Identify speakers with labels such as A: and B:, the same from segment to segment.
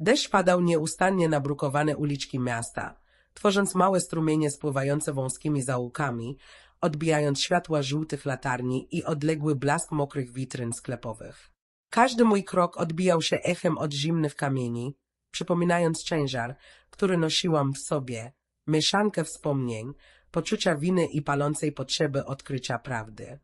A: Deszcz padał nieustannie na brukowane uliczki miasta, tworząc małe strumienie spływające wąskimi zaułkami, odbijając światła żółtych latarni i odległy blask mokrych witryn sklepowych. Każdy mój krok odbijał się echem od zimnych kamieni, przypominając ciężar, który nosiłam w sobie, mieszankę wspomnień, poczucia winy i palącej potrzeby odkrycia prawdy.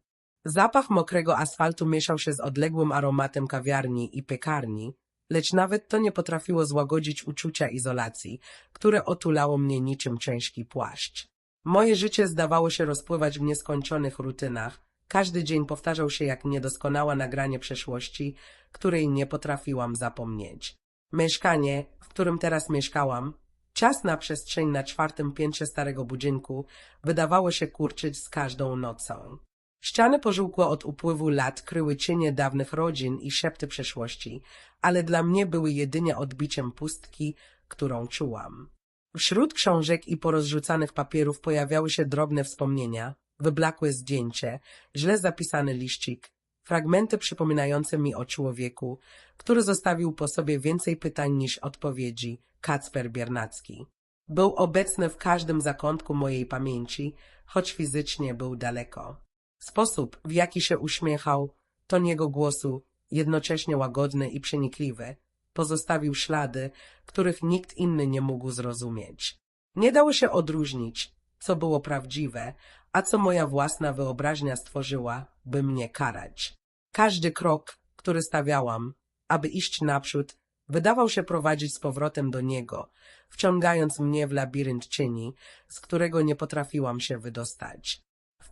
A: Zapach mokrego asfaltu mieszał się z odległym aromatem kawiarni i piekarni, lecz nawet to nie potrafiło złagodzić uczucia izolacji, które otulało mnie niczym ciężki płaszcz. Moje życie zdawało się rozpływać w nieskończonych rutynach. Każdy dzień powtarzał się jak niedoskonałe nagranie przeszłości, której nie potrafiłam zapomnieć. Mieszkanie, w którym teraz mieszkałam, ciasna przestrzeń na czwartym piętrze starego budynku, wydawało się kurczyć z każdą nocą. Ściany pożółkłe od upływu lat kryły cienie dawnych rodzin i szepty przeszłości, ale dla mnie były jedynie odbiciem pustki, którą czułam. Wśród książek i porozrzucanych papierów pojawiały się drobne wspomnienia, wyblakłe zdjęcie, źle zapisany liścik, fragmenty przypominające mi o człowieku, który zostawił po sobie więcej pytań niż odpowiedzi, Kacper Biernacki. Był obecny w każdym zakątku mojej pamięci, choć fizycznie był daleko. Sposób, w jaki się uśmiechał, ton jego głosu, jednocześnie łagodny i przenikliwy, pozostawił ślady, których nikt inny nie mógł zrozumieć. Nie dało się odróżnić, co było prawdziwe, a co moja własna wyobraźnia stworzyła, by mnie karać. Każdy krok, który stawiałam, aby iść naprzód, wydawał się prowadzić z powrotem do niego, wciągając mnie w labirynt cieni, z którego nie potrafiłam się wydostać.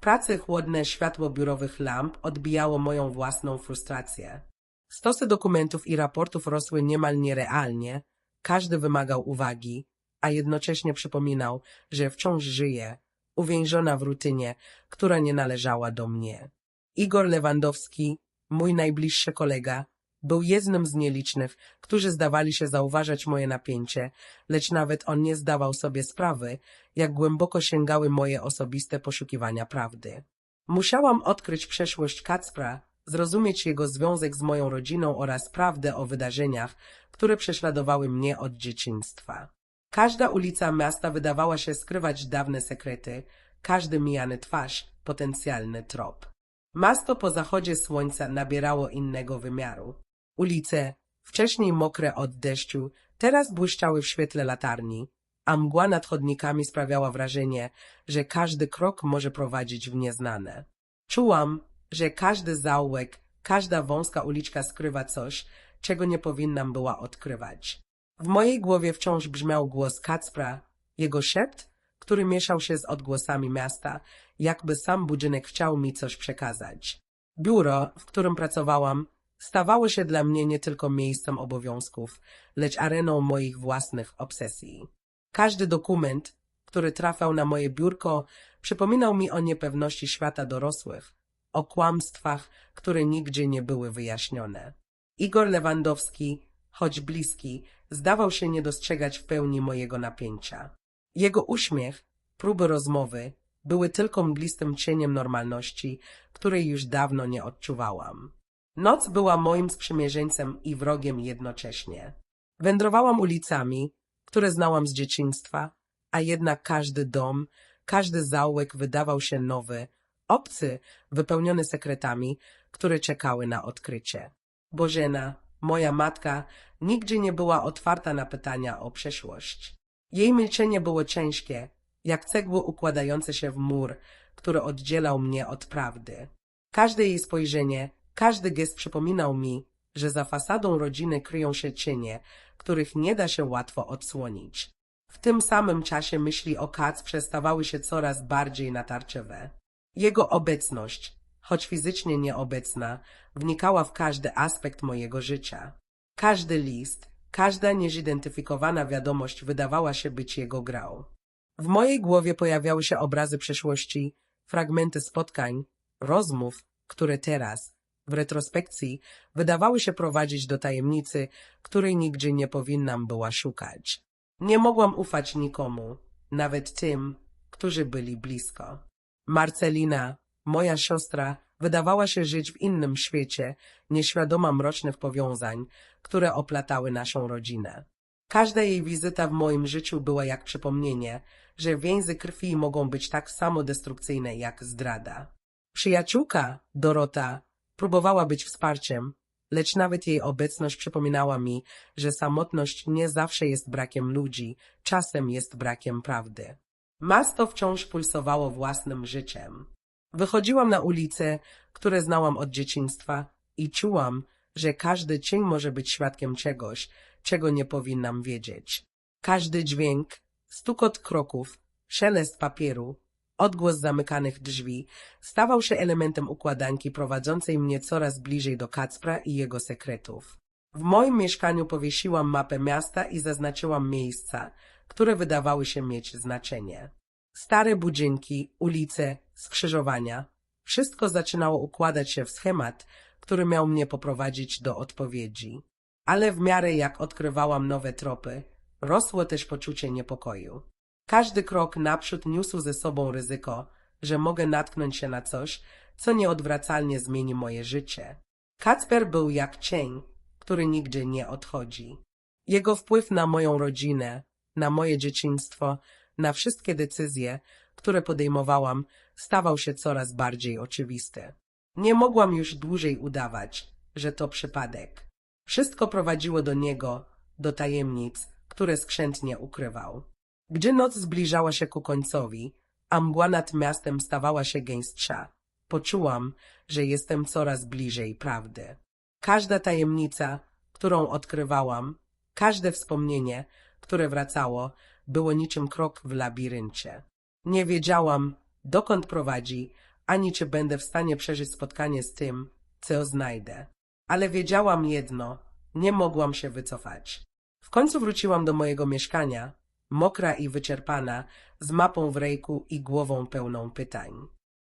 A: Pracy chłodne światło biurowych lamp odbijało moją własną frustrację. Stosy dokumentów i raportów rosły niemal nierealnie, każdy wymagał uwagi, a jednocześnie przypominał, że wciąż żyję, uwięziona w rutynie, która nie należała do mnie. Igor Lewandowski, mój najbliższy kolega, był jednym z nielicznych, którzy zdawali się zauważać moje napięcie, lecz nawet on nie zdawał sobie sprawy, jak głęboko sięgały moje osobiste poszukiwania prawdy. Musiałam odkryć przeszłość Kacpra, zrozumieć jego związek z moją rodziną oraz prawdę o wydarzeniach, które prześladowały mnie od dzieciństwa. Każda ulica miasta wydawała się skrywać dawne sekrety, każdy mijany twarz potencjalny trop. Miasto po zachodzie słońca nabierało innego wymiaru. Ulice, wcześniej mokre od deszczu, teraz błyszczały w świetle latarni, a mgła nad chodnikami sprawiała wrażenie, że każdy krok może prowadzić w nieznane. Czułam, że każdy zaułek, każda wąska uliczka skrywa coś, czego nie powinnam była odkrywać. W mojej głowie wciąż brzmiał głos Kacpra, jego szept, który mieszał się z odgłosami miasta, jakby sam budynek chciał mi coś przekazać. Biuro, w którym pracowałam, stawało się dla mnie nie tylko miejscem obowiązków, lecz areną moich własnych obsesji. Każdy dokument, który trafiał na moje biurko, przypominał mi o niepewności świata dorosłych, o kłamstwach, które nigdzie nie były wyjaśnione. Igor Lewandowski, choć bliski, zdawał się nie dostrzegać w pełni mojego napięcia. Jego uśmiech, próby rozmowy, były tylko mglistym cieniem normalności, której już dawno nie odczuwałam. Noc była moim sprzymierzeńcem i wrogiem jednocześnie. Wędrowałam ulicami, które znałam z dzieciństwa, a jednak każdy dom, każdy zaułek wydawał się nowy, obcy, wypełniony sekretami, które czekały na odkrycie. Bożena, moja matka, nigdzie nie była otwarta na pytania o przeszłość. Jej milczenie było ciężkie, jak cegły układające się w mur, który oddzielał mnie od prawdy. Każde jej spojrzenie, każdy gest przypominał mi, że za fasadą rodziny kryją się cienie, których nie da się łatwo odsłonić. W tym samym czasie myśli o Kac przestawały się coraz bardziej natarczywe. Jego obecność, choć fizycznie nieobecna, wnikała w każdy aspekt mojego życia. Każdy list, każda niezidentyfikowana wiadomość wydawała się być jego grą. W mojej głowie pojawiały się obrazy przeszłości, fragmenty spotkań, rozmów, które teraz, w retrospekcji, wydawały się prowadzić do tajemnicy, której nigdzie nie powinnam była szukać. Nie mogłam ufać nikomu, nawet tym, którzy byli blisko. Marcelina, moja siostra, Wydawała się żyć w innym świecie, nieświadoma mrocznych powiązań, które oplatały naszą rodzinę. Każda jej wizyta w moim życiu była jak przypomnienie, że więzy krwi mogą być tak samo destrukcyjne jak zdrada. Przyjaciółka, Dorota, próbowała być wsparciem, lecz nawet jej obecność przypominała mi, że samotność nie zawsze jest brakiem ludzi, czasem jest brakiem prawdy. Miasto wciąż pulsowało własnym życiem. Wychodziłam na ulice, które znałam od dzieciństwa i czułam, że każdy cień może być świadkiem czegoś, czego nie powinnam wiedzieć. Każdy dźwięk, stukot kroków, szelest papieru, odgłos zamykanych drzwi stawał się elementem układanki prowadzącej mnie coraz bliżej do Kacpra i jego sekretów. W moim mieszkaniu powiesiłam mapę miasta i zaznaczyłam miejsca, które wydawały się mieć znaczenie. Stare budynki, ulice, skrzyżowania. Wszystko zaczynało układać się w schemat, który miał mnie poprowadzić do odpowiedzi. Ale w miarę jak odkrywałam nowe tropy, rosło też poczucie niepokoju. Każdy krok naprzód niósł ze sobą ryzyko, że mogę natknąć się na coś, co nieodwracalnie zmieni moje życie. Kacper był jak cień, który nigdzie nie odchodzi. Jego wpływ na moją rodzinę, na moje dzieciństwo, na wszystkie decyzje, które podejmowałam, stawał się coraz bardziej oczywisty. Nie mogłam już dłużej udawać, że to przypadek. Wszystko prowadziło do niego, do tajemnic, które skrzętnie ukrywał. Gdy noc zbliżała się ku końcowi, a mgła nad miastem stawała się gęstsza, poczułam, że jestem coraz bliżej prawdy. Każda tajemnica, którą odkrywałam, każde wspomnienie, które wracało, było niczym krok w labiryncie. Nie wiedziałam, dokąd prowadzi, ani czy będę w stanie przeżyć spotkanie z tym, co znajdę. Ale wiedziałam jedno, nie mogłam się wycofać. W końcu wróciłam do mojego mieszkania, mokra i wyczerpana, z mapą w ręku i głową pełną pytań.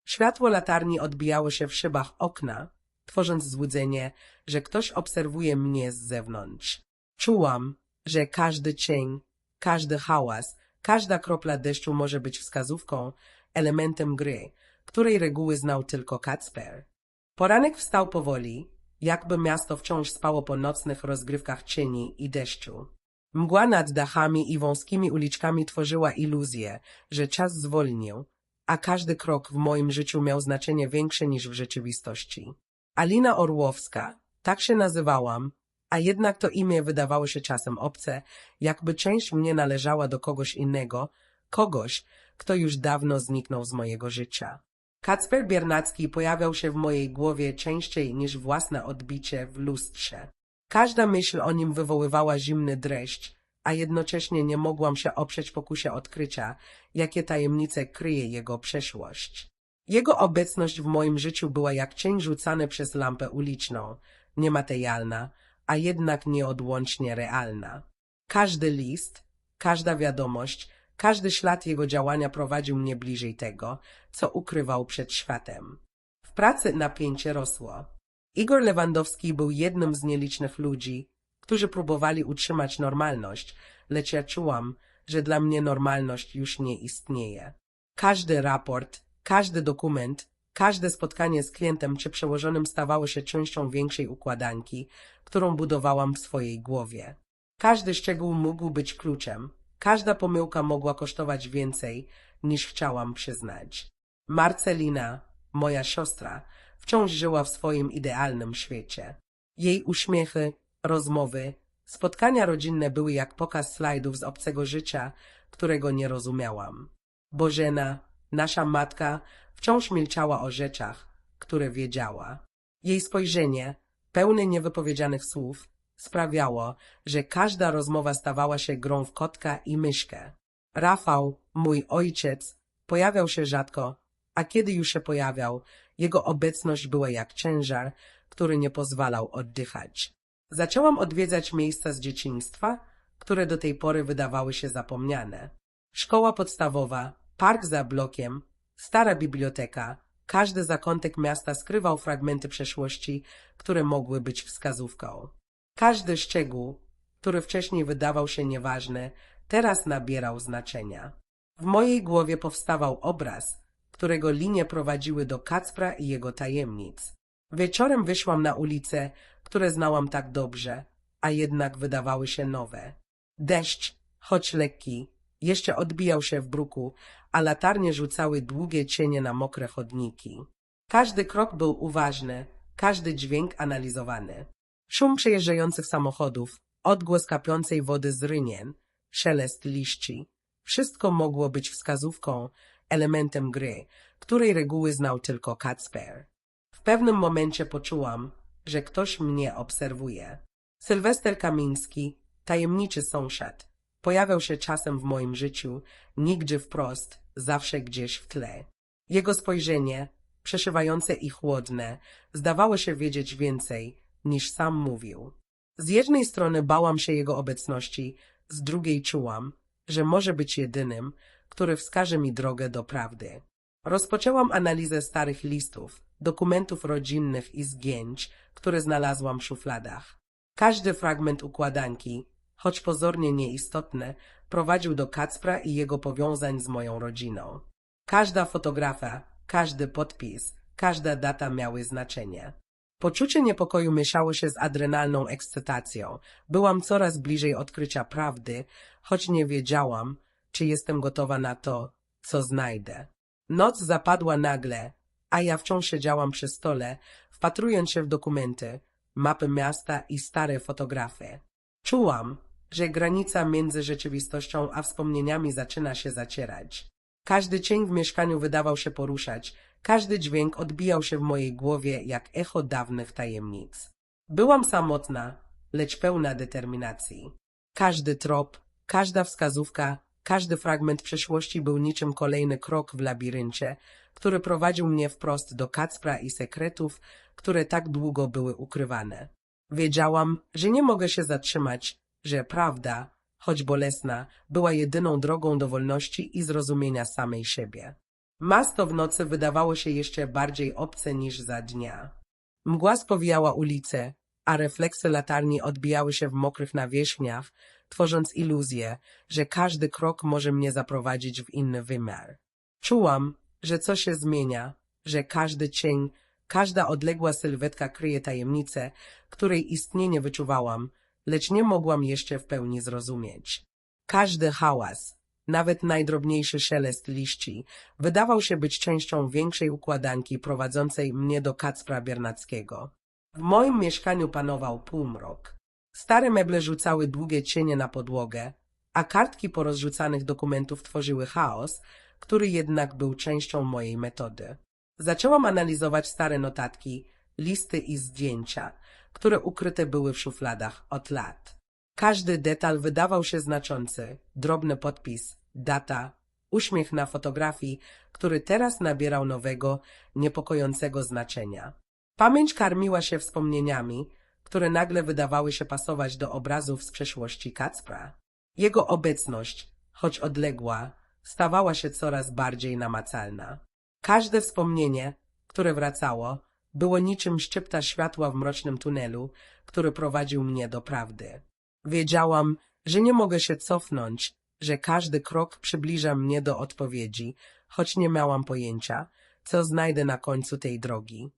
A: Światło latarni odbijało się w szybach okna, tworząc złudzenie, że ktoś obserwuje mnie z zewnątrz. Czułam, że każdy cień, każdy hałas, każda kropla deszczu może być wskazówką, elementem gry, której reguły znał tylko Kacper. Poranek wstał powoli, jakby miasto wciąż spało po nocnych rozgrywkach cieni i deszczu. Mgła nad dachami i wąskimi uliczkami tworzyła iluzję, że czas zwolnił, a każdy krok w moim życiu miał znaczenie większe niż w rzeczywistości. Alina Orłowska, tak się nazywałam, a jednak to imię wydawało się czasem obce, jakby część mnie należała do kogoś innego, kogoś, kto już dawno zniknął z mojego życia. Kacper Biernacki pojawiał się w mojej głowie częściej niż własne odbicie w lustrze. Każda myśl o nim wywoływała zimny dreszcz, a jednocześnie nie mogłam się oprzeć pokusie odkrycia, jakie tajemnice kryje jego przeszłość. Jego obecność w moim życiu była jak cień rzucany przez lampę uliczną, niematerialna, a jednak nieodłącznie realna. Każdy list, każda wiadomość, każdy ślad jego działania prowadził mnie bliżej tego, co ukrywał przed światem. W pracy napięcie rosło. Igor Lewandowski był jednym z nielicznych ludzi, którzy próbowali utrzymać normalność, lecz ja czułam, że dla mnie normalność już nie istnieje. Każdy raport, każdy dokument, każde spotkanie z klientem czy przełożonym stawało się częścią większej układanki, którą budowałam w swojej głowie. Każdy szczegół mógł być kluczem, każda pomyłka mogła kosztować więcej, niż chciałam przyznać. Marcelina, moja siostra, wciąż żyła w swoim idealnym świecie. Jej uśmiechy, rozmowy, spotkania rodzinne były jak pokaz slajdów z obcego życia, którego nie rozumiałam. Bożena, nasza matka, wciąż milczała o rzeczach, które wiedziała. Jej spojrzenie, pełne niewypowiedzianych słów, sprawiało, że każda rozmowa stawała się grą w kotka i myszkę. Rafał, mój ojciec, pojawiał się rzadko, a kiedy już się pojawiał, jego obecność była jak ciężar, który nie pozwalał oddychać. Zaczęłam odwiedzać miejsca z dzieciństwa, które do tej pory wydawały się zapomniane. Szkoła podstawowa, park za blokiem, stara biblioteka, każdy zakątek miasta skrywał fragmenty przeszłości, które mogły być wskazówką. Każdy szczegół, który wcześniej wydawał się nieważny, teraz nabierał znaczenia. W mojej głowie powstawał obraz, którego linie prowadziły do Kacpra i jego tajemnic. Wieczorem wyszłam na ulice, które znałam tak dobrze, a jednak wydawały się nowe. Deszcz, choć lekki, jeszcze odbijał się w bruku, a latarnie rzucały długie cienie na mokre chodniki. Każdy krok był uważny, każdy dźwięk analizowany. Szum przejeżdżających samochodów, odgłos kapiącej wody z rynien, szelest liści. Wszystko mogło być wskazówką, elementem gry, której reguły znał tylko Kacper. W pewnym momencie poczułam, że ktoś mnie obserwuje. Sylwester Kamiński, tajemniczy sąsiad, pojawiał się czasem w moim życiu, nigdzie wprost, zawsze gdzieś w tle. Jego spojrzenie, przeszywające i chłodne, zdawało się wiedzieć więcej, niż sam mówił. Z jednej strony bałam się jego obecności, z drugiej czułam, że może być jedynym, który wskaże mi drogę do prawdy. Rozpoczęłam analizę starych listów, dokumentów rodzinnych i zgięć, które znalazłam w szufladach. Każdy fragment układanki, choć pozornie nieistotny, prowadził do Kacpra i jego powiązań z moją rodziną. Każda fotografia, każdy podpis, każda data miały znaczenie. Poczucie niepokoju mieszało się z adrenalną ekscytacją. Byłam coraz bliżej odkrycia prawdy, choć nie wiedziałam, czy jestem gotowa na to, co znajdę. Noc zapadła nagle, a ja wciąż siedziałam przy stole, wpatrując się w dokumenty, mapy miasta i stare fotografie. Czułam, że granica między rzeczywistością a wspomnieniami zaczyna się zacierać. Każdy cień w mieszkaniu wydawał się poruszać, każdy dźwięk odbijał się w mojej głowie jak echo dawnych tajemnic. Byłam samotna, lecz pełna determinacji. Każdy trop, każda wskazówka, każdy fragment przeszłości był niczym kolejny krok w labiryncie, który prowadził mnie wprost do Kacpra i sekretów, które tak długo były ukrywane. Wiedziałam, że nie mogę się zatrzymać, że prawda, choć bolesna, była jedyną drogą do wolności i zrozumienia samej siebie. Masto w nocy wydawało się jeszcze bardziej obce niż za dnia. Mgła spowijała ulice, a refleksy latarni odbijały się w mokrych nawierzchniach, tworząc iluzję, że każdy krok może mnie zaprowadzić w inny wymiar. Czułam, że coś się zmienia, że każdy cień, każda odległa sylwetka kryje tajemnicę, której istnienie wyczuwałam, lecz nie mogłam jeszcze w pełni zrozumieć. Każdy hałas, nawet najdrobniejszy szelest liści, wydawał się być częścią większej układanki prowadzącej mnie do Kacpra Biernackiego. W moim mieszkaniu panował półmrok. Stare meble rzucały długie cienie na podłogę, a kartki porozrzucanych dokumentów tworzyły chaos, który jednak był częścią mojej metody. Zaczęłam analizować stare notatki, listy i zdjęcia, które ukryte były w szufladach od lat. Każdy detal wydawał się znaczący, drobny podpis, data, uśmiech na fotografii, który teraz nabierał nowego, niepokojącego znaczenia. Pamięć karmiła się wspomnieniami, które nagle wydawały się pasować do obrazów z przeszłości Kacpra. Jego obecność, choć odległa, stawała się coraz bardziej namacalna. Każde wspomnienie, które wracało, było niczym szczypta światła w mrocznym tunelu, który prowadził mnie do prawdy. Wiedziałam, że nie mogę się cofnąć, że każdy krok przybliża mnie do odpowiedzi, choć nie miałam pojęcia, co znajdę na końcu tej drogi.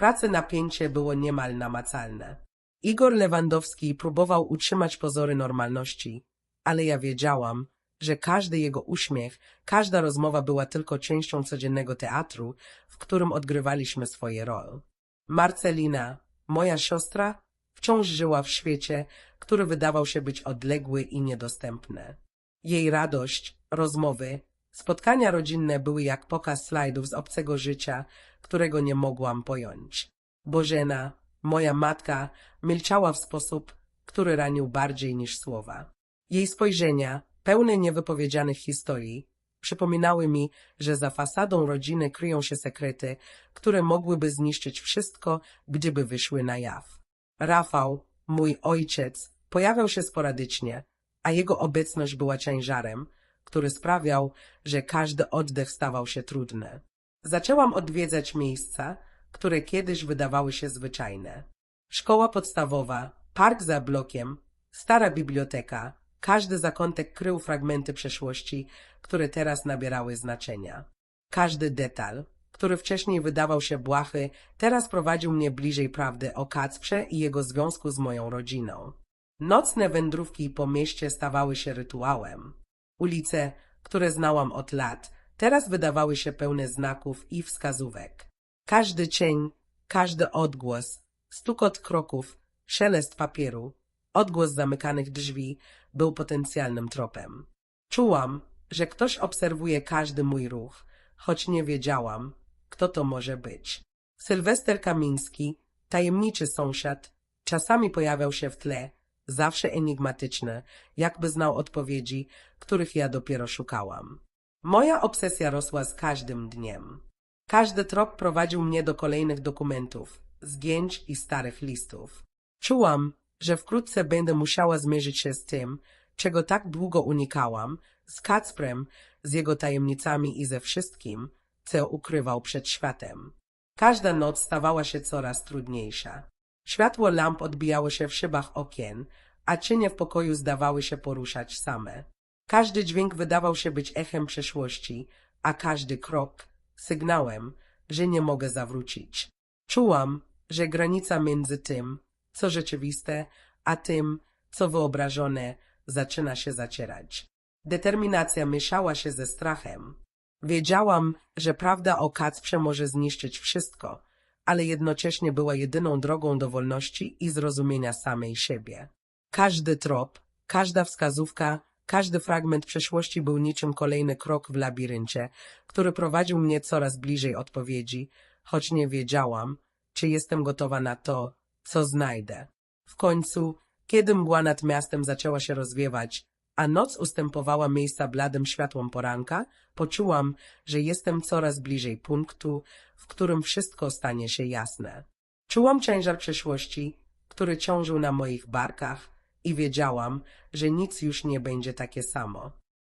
A: Pracy napięcie było niemal namacalne. Igor Lewandowski próbował utrzymać pozory normalności, ale ja wiedziałam, że każdy jego uśmiech, każda rozmowa była tylko częścią codziennego teatru, w którym odgrywaliśmy swoje role. Marcelina, moja siostra, wciąż żyła w świecie, który wydawał się być odległy i niedostępny. Jej radość, rozmowy, spotkania rodzinne były jak pokaz slajdów z obcego życia, którego nie mogłam pojąć. Bożena, moja matka, milczała w sposób, który ranił bardziej niż słowa. Jej spojrzenia, pełne niewypowiedzianych historii, przypominały mi, że za fasadą rodziny kryją się sekrety, które mogłyby zniszczyć wszystko, gdyby wyszły na jaw. Rafał, mój ojciec, pojawiał się sporadycznie, a jego obecność była ciężarem, który sprawiał, że każdy oddech stawał się trudny. Zaczęłam odwiedzać miejsca, które kiedyś wydawały się zwyczajne. Szkoła podstawowa, park za blokiem, stara biblioteka, każdy zakątek krył fragmenty przeszłości, które teraz nabierały znaczenia. Każdy detal, który wcześniej wydawał się błahy, teraz prowadził mnie bliżej prawdy o Kacprze i jego związku z moją rodziną. Nocne wędrówki po mieście stawały się rytuałem. Ulice, które znałam od lat, teraz wydawały się pełne znaków i wskazówek. Każdy cień, każdy odgłos, stukot kroków, szelest papieru, odgłos zamykanych drzwi był potencjalnym tropem. Czułam, że ktoś obserwuje każdy mój ruch, choć nie wiedziałam, kto to może być. Sylwester Kamiński, tajemniczy sąsiad, czasami pojawiał się w tle, zawsze enigmatyczny, jakby znał odpowiedzi, których ja dopiero szukałam. Moja obsesja rosła z każdym dniem. Każdy trop prowadził mnie do kolejnych dokumentów, zdjęć i starych listów. Czułam, że wkrótce będę musiała zmierzyć się z tym, czego tak długo unikałam, z Kacprem, z jego tajemnicami i ze wszystkim, co ukrywał przed światem. Każda noc stawała się coraz trudniejsza. Światło lamp odbijało się w szybach okien, a cienie w pokoju zdawały się poruszać same. Każdy dźwięk wydawał się być echem przeszłości, a każdy krok sygnałem, że nie mogę zawrócić. Czułam, że granica między tym, co rzeczywiste, a tym, co wyobrażone, zaczyna się zacierać. Determinacja mieszała się ze strachem. Wiedziałam, że prawda o Kacprze może zniszczyć wszystko, ale jednocześnie była jedyną drogą do wolności i zrozumienia samej siebie. Każdy trop, każda wskazówka, każdy fragment przeszłości był niczym kolejny krok w labiryncie, który prowadził mnie coraz bliżej odpowiedzi, choć nie wiedziałam, czy jestem gotowa na to, co znajdę. W końcu, kiedy mgła nad miastem zaczęła się rozwiewać, a noc ustępowała miejsca bladym światłom poranka, poczułam, że jestem coraz bliżej punktu, w którym wszystko stanie się jasne. Czułam ciężar przeszłości, który ciążył na moich barkach i wiedziałam, że nic już nie będzie takie samo.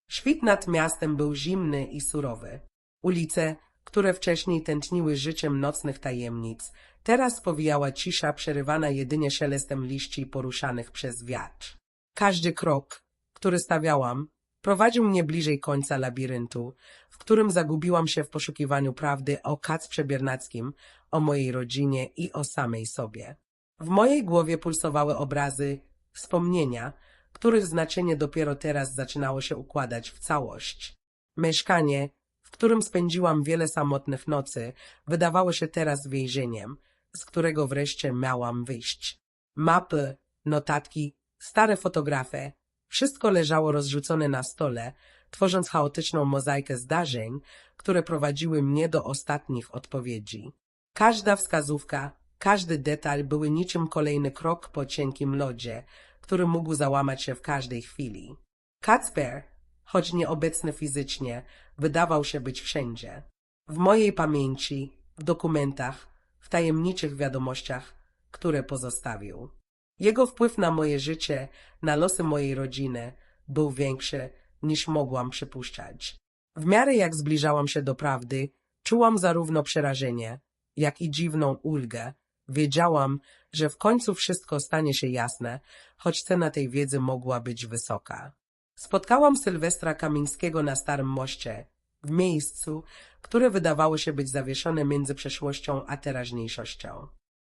A: Świt nad miastem był zimny i surowy. Ulice, które wcześniej tętniły życiem nocnych tajemnic, teraz powijała cisza przerywana jedynie szelestem liści poruszanych przez wiatr. Każdy krok, który stawiałam, prowadził mnie bliżej końca labiryntu, w którym zagubiłam się w poszukiwaniu prawdy o Kacprze Biernackim, o mojej rodzinie i o samej sobie. W mojej głowie pulsowały obrazy, wspomnienia, których znaczenie dopiero teraz zaczynało się układać w całość. Mieszkanie, w którym spędziłam wiele samotnych nocy, wydawało się teraz więzieniem, z którego wreszcie miałam wyjść. Mapy, notatki, stare fotografie, wszystko leżało rozrzucone na stole, tworząc chaotyczną mozaikę zdarzeń, które prowadziły mnie do ostatnich odpowiedzi. Każda wskazówka, każdy detal były niczym kolejny krok po cienkim lodzie, który mógł załamać się w każdej chwili. Kacper, choć nieobecny fizycznie, wydawał się być wszędzie. W mojej pamięci, w dokumentach, w tajemniczych wiadomościach, które pozostawił. Jego wpływ na moje życie, na losy mojej rodziny był większy niż mogłam przypuszczać. W miarę jak zbliżałam się do prawdy, czułam zarówno przerażenie, jak i dziwną ulgę. Wiedziałam, że w końcu wszystko stanie się jasne, choć cena tej wiedzy mogła być wysoka. Spotkałam Sylwestra Kamińskiego na Starym Moście, w miejscu, które wydawało się być zawieszone między przeszłością a teraźniejszością.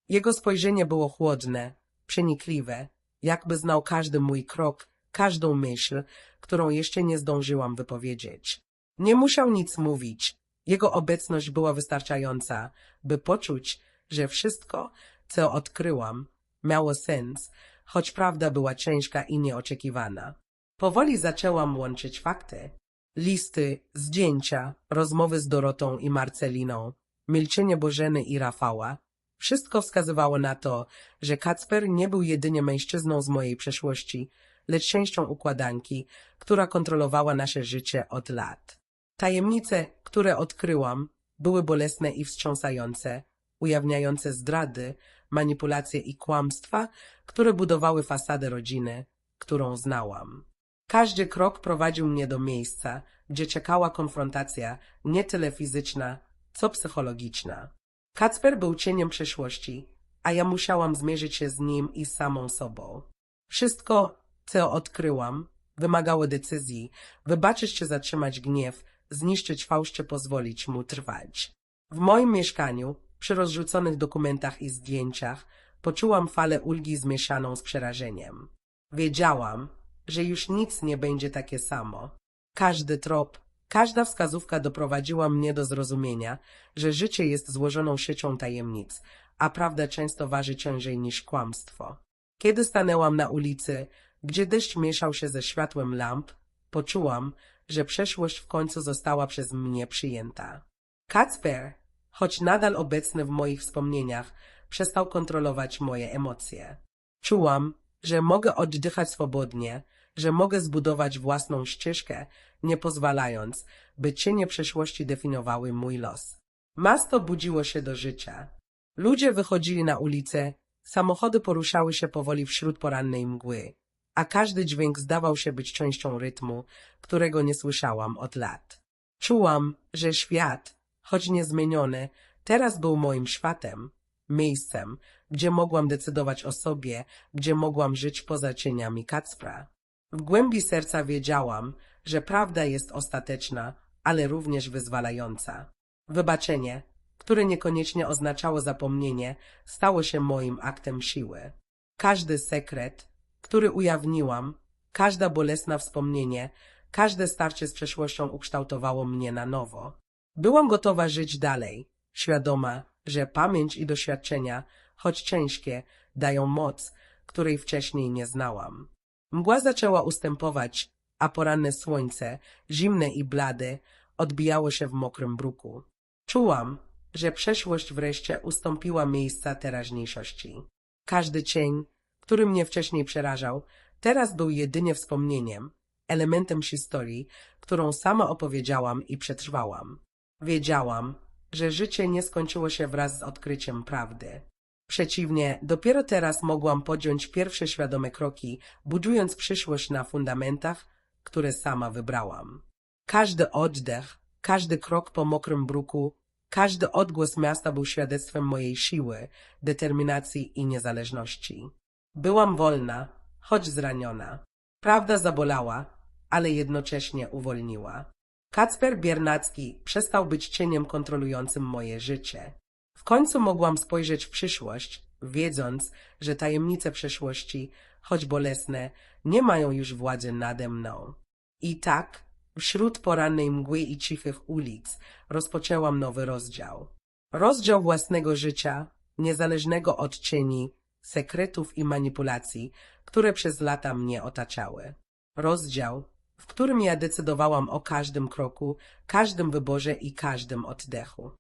A: Jego spojrzenie było chłodne, przenikliwe, jakby znał każdy mój krok, każdą myśl, którą jeszcze nie zdążyłam wypowiedzieć. Nie musiał nic mówić. Jego obecność była wystarczająca, by poczuć, że wszystko, co odkryłam, miało sens, choć prawda była ciężka i nieoczekiwana. Powoli zaczęłam łączyć fakty. Listy, zdjęcia, rozmowy z Dorotą i Marceliną, milczenie Bożeny i Rafała. Wszystko wskazywało na to, że Kacper nie był jedynie mężczyzną z mojej przeszłości, lecz częścią układanki, która kontrolowała nasze życie od lat. Tajemnice, które odkryłam, były bolesne i wstrząsające, ujawniające zdrady, manipulacje i kłamstwa, które budowały fasadę rodziny, którą znałam. Każdy krok prowadził mnie do miejsca, gdzie czekała konfrontacja nie tyle fizyczna, co psychologiczna. Kacper był cieniem przeszłości, a ja musiałam zmierzyć się z nim i samą sobą. Wszystko, co odkryłam, wymagało decyzji, wybaczyć czy zatrzymać gniew, zniszczyć fałsz czy pozwolić mu trwać. W moim mieszkaniu, przy rozrzuconych dokumentach i zdjęciach, poczułam falę ulgi zmieszaną z przerażeniem. Wiedziałam, że już nic nie będzie takie samo. Każdy trop, każda wskazówka doprowadziła mnie do zrozumienia, że życie jest złożoną siecią tajemnic, a prawda często waży ciężej niż kłamstwo. Kiedy stanęłam na ulicy, gdzie deszcz mieszał się ze światłem lamp, poczułam, że przeszłość w końcu została przez mnie przyjęta. Kacper, choć nadal obecny w moich wspomnieniach, przestał kontrolować moje emocje. Czułam, że mogę oddychać swobodnie, że mogę zbudować własną ścieżkę, nie pozwalając, by cienie przeszłości definiowały mój los. Miasto budziło się do życia. Ludzie wychodzili na ulicę, samochody poruszały się powoli wśród porannej mgły, a każdy dźwięk zdawał się być częścią rytmu, którego nie słyszałam od lat. Czułam, że świat, choć niezmieniony, teraz był moim światem, miejscem, gdzie mogłam decydować o sobie, gdzie mogłam żyć poza cieniami Kacpra. W głębi serca wiedziałam, że prawda jest ostateczna, ale również wyzwalająca. Wybaczenie, które niekoniecznie oznaczało zapomnienie, stało się moim aktem siły. Każdy sekret, który ujawniłam, każda bolesna wspomnienie, każde starcie z przeszłością ukształtowało mnie na nowo. Byłam gotowa żyć dalej, świadoma, że pamięć i doświadczenia, choć ciężkie, dają moc, której wcześniej nie znałam. Mgła zaczęła ustępować, a poranne słońce, zimne i blade, odbijało się w mokrym bruku. Czułam, że przeszłość wreszcie ustąpiła miejsca teraźniejszości. Każdy cień, który mnie wcześniej przerażał, teraz był jedynie wspomnieniem, elementem historii, którą sama opowiedziałam i przetrwałam. Wiedziałam, że życie nie skończyło się wraz z odkryciem prawdy. Przeciwnie, dopiero teraz mogłam podjąć pierwsze świadome kroki, budując przyszłość na fundamentach, które sama wybrałam. Każdy oddech, każdy krok po mokrym bruku, każdy odgłos miasta był świadectwem mojej siły, determinacji i niezależności. Byłam wolna, choć zraniona. Prawda zabolała, ale jednocześnie uwolniła. Kacper Biernacki przestał być cieniem kontrolującym moje życie. Końcu mogłam spojrzeć w przyszłość, wiedząc, że tajemnice przeszłości, choć bolesne, nie mają już władzy nade mną. I tak, wśród porannej mgły i cichych ulic, rozpoczęłam nowy rozdział. Rozdział własnego życia, niezależnego od cieni, sekretów i manipulacji, które przez lata mnie otaczały. Rozdział, w którym ja decydowałam o każdym kroku, każdym wyborze i każdym oddechu.